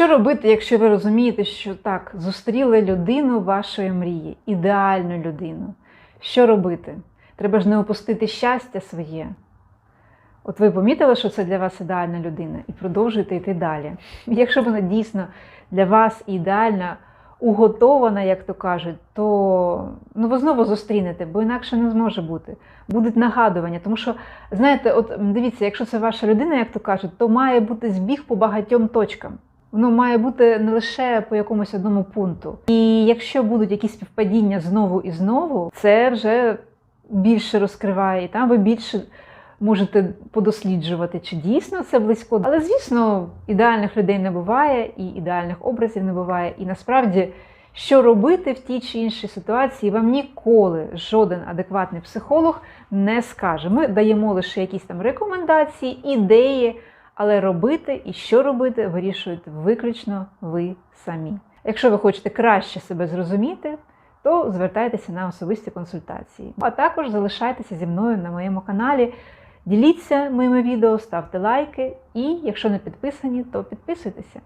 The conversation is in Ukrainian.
Що робити, якщо ви розумієте, що так, зустріли людину вашої мрії, ідеальну людину? Що робити? Треба ж не опустити щастя своє. От ви помітили, що це для вас ідеальна людина, і продовжуєте йти далі. Якщо вона дійсно для вас ідеальна, уготована, як то кажуть, то ну, ви знову зустрінете, бо інакше не зможе бути. Будуть нагадування. Тому що, знаєте, от дивіться, якщо це ваша людина, як то кажуть, то має бути збіг по багатьом точкам. Воно має бути не лише по якомусь одному пункту. І якщо будуть якісь співпадіння знову і знову, це вже більше розкриває, і там ви більше можете подосліджувати, чи дійсно це близько. Але, звісно, ідеальних людей не буває, і ідеальних образів не буває. І насправді, що робити в тій чи іншій ситуації, вам ніколи жоден адекватний психолог не скаже. Ми даємо лише якісь там рекомендації, ідеї, але робити і що робити, вирішуєте виключно ви самі. Якщо ви хочете краще себе зрозуміти, то звертайтеся на особисті консультації. А також залишайтеся зі мною на моєму каналі. Діліться моїми відео, ставте лайки і, якщо не підписані, то підписуйтеся.